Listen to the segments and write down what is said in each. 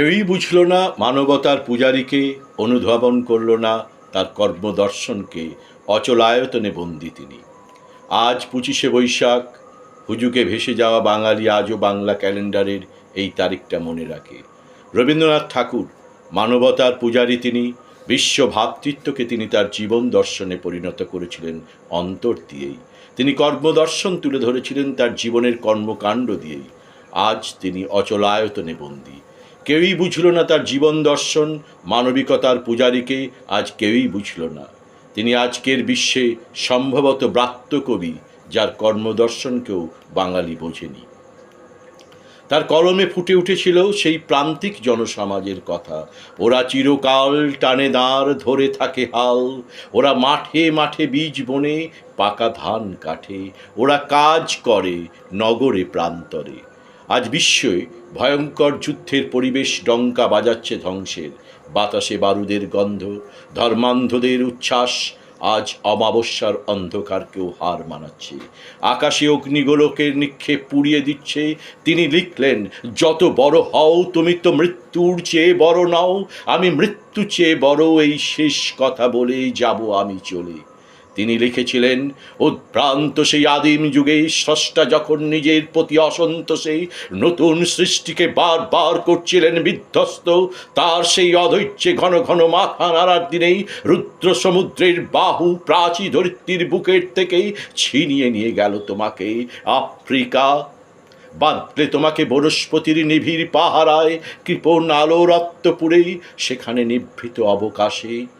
কেউই বুঝল না মানবতার পূজারীকে, অনুধাবন করল না তার কর্মদর্শনকে অচলায়তনে বন্দি তিনি। আজ পঁচিশে বৈশাখ হুজুকে ভেসে যাওয়া বাঙালি আজও বাংলা ক্যালেন্ডারের এই তারিখটা মনে রাখে। রবীন্দ্রনাথ ঠাকুর, মানবতার পূজারী তিনি, বিশ্ব ভ্রাতৃত্বকে তিনি তার জীবন দর্শনে পরিণত করেছিলেন অন্তর দিয়েই। তিনি কর্মদর্শন তুলে ধরেছিলেন তার জীবনের কর্মকাণ্ড দিয়েই। আজ তিনি অচলায়তনে বন্দী। কেউই বুঝল না তার জীবন দর্শন, মানবিকতার পূজারীকে আজ কেউই বুঝল না। তিনি আজকের বিশ্বে সম্ভবত ব্রাত্য কবি, যার কর্মদর্শনকেও বাঙালি বোঝেনি। তার কলমে ফুটে উঠেছিল সেই প্রান্তিক জনসমাজের কথা। ওরা চিরকাল টানে দাঁড় ধরে থাকে হাল। ওরা মাঠে মাঠে বীজ বনে পাকা ধান কাটে। ওরা কাজ করে নগরে প্রান্তরে। বিশ্বে ভয়ঙ্কর যুদ্ধের পরিবেশ ডঙ্কা বাজাচ্ছে ধ্বংসের। বাতাসে বারুদের গন্ধ, ধর্মান্ধদের উচ্ছ্বাস, আজ অমাবস্যার অন্ধকারকেও হার মানাচ্ছে। আকাশে অগ্নিগোলকের নিক্ষেপ পুড়িয়ে দিচ্ছে। তিনি লিখলেন, যত বড় হও, তুমি তো মৃত্যুর চেয়ে বড় নাও। আমি মৃত্যু চেয়ে বড়, এই শেষ কথা বলেই যাব আমি চলে। তিনি লিখেছিলেন, উদ্ভ্রান্ত সেই আদিম যুগে স্রষ্টা যখন নিজের প্রতি অসন্তোষে নতুন সৃষ্টিকে বারবার করছিলেন বিধ্বস্ত, তার সেই অধৈর্যে ঘন ঘন মাথা নাড়ার দিনেই রুদ্র সমুদ্রের বাহু প্রাচী ধরিত্রীর বুকের থেকেই ছিনিয়ে নিয়ে গেল তোমাকে আফ্রিকা। বাঁধলে তোমাকে বনস্পতির নিভির পাহারায়, কৃপণ আলো রক্তপুরেই সেখানে নিভৃত অবকাশে।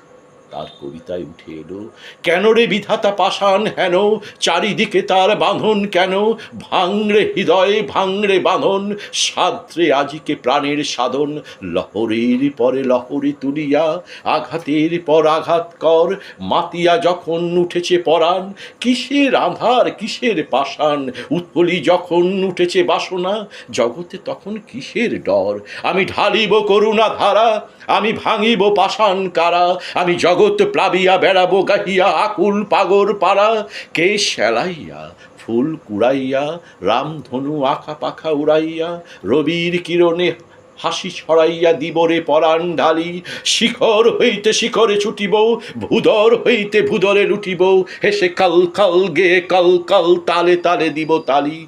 তার কবিতায় উঠে এলো, কেন রে বিধাতা পাষাণ, হেন? চারিদিকে তার বাঁধন কেন? ভাঙরে হৃদয়ে ভাঙরে বাঁধন সাদ্রে আজিকে প্রাণের সাধন। লহরের পরে লহরে তুলিয়া, আঘাতের পর আঘাত কর। মাতিয়া যখন উঠেছে পরাণ, কিসের আধার, কিসের পাষাণ? উৎপলি যখন উঠেছে বাসনা, জগতে তখন কিসের ডর? আমি ঢালিব করুণা ধারা আমি ভাঙিব পাষাণ কারা? আমি জগৎ প্লাবিয়া বেড়াবো গাহিয়া, আকুল পাগর পাড়া। কে সেলাইয়া ফুল কুড়াইয়া, রামধনু আঁকা পাখা উড়াইয়া, রবির কিরণে হাসি ছড়াইয়া দিবরে পরাণ ঢালি। শিখর হইতে শিখরে ছুটিব ভূদর হইতে ভূদরে লুটিব। হেসে কাল কাল গে, কাল কাল তালে তালে দিব তালি।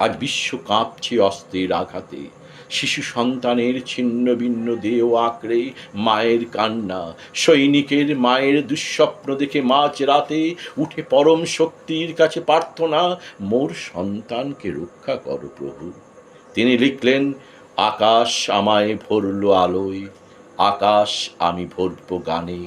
আজ বিশ্ব কাঁপছে অস্ত্রের আঘাতে। শিশু সন্তানের ছিন্ন ভিন্ন দেহ আঁকড়ে মায়ের কান্না। সৈনিকের মায়ের দুঃস্বপ্ন দেখে মাঝ রাতে উঠে পরম শক্তির কাছে প্রার্থনা, মোর সন্তানকে রক্ষা করো প্রভু। তিনি লিখলেন, আকাশ আমায় ভরল আলোয়, আকাশ আমি ভরব গানে।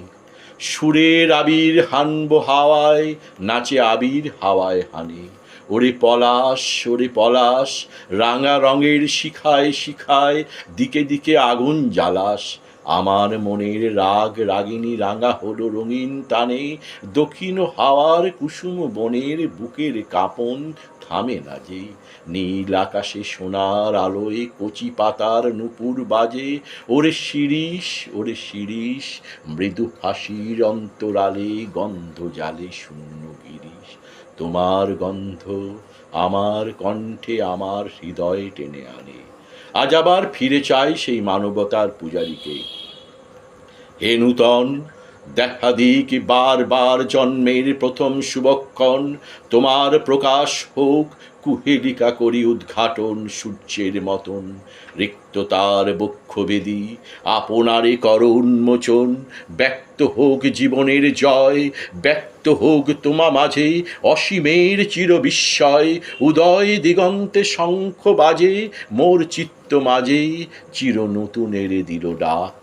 সুরের আবির হানব হাওয়ায়, নাচে আবির হাওয়ায় হানে। ওরে পলাশ ওরে পলাশ রাঙা রঙের শিখায় শিখায় দিকে দিকে আগুন জ্বালাস। আমার মনের রাগ রাগিনী রাঙা হলো রঙিন টানে, দক্ষিণ হাওয়ার কুসুম বনের বুকের কাঁপন থামে না যে। নীল আকাশে সোনার আলোয় কচি পাতার নুপুর বাজে, ওরে শিরিষ ওরে শিরিষ, মৃদু হাসির অন্তরালে গন্ধ জালে শূন্য গিরিশ। তোমার গন্ধ আমার কণ্ঠে আমার হৃদয় টেনে আনে। আজ আবার ফিরে চাই সেই মানবতার পূজারীকে। হে নূতন দেখা দিক বারবার জন্মের প্রথম শুভক্ষণ। তোমার প্রকাশ হোক, কুহেলিকা করি উদ্ঘাটন সূর্যের মতন। রিক্ততার বক্ষবেদী, আপনারে কর উন্মোচন। ব্যক্ত হোক জীবনের জয়, ব্যক্ত হোক তোমা মাঝে অসীমের চির বিস্ময় উদয় দিগন্তে শঙ্খ বাজে, মোর চিত্ত মাঝে চির নতুনের দিল ডাক।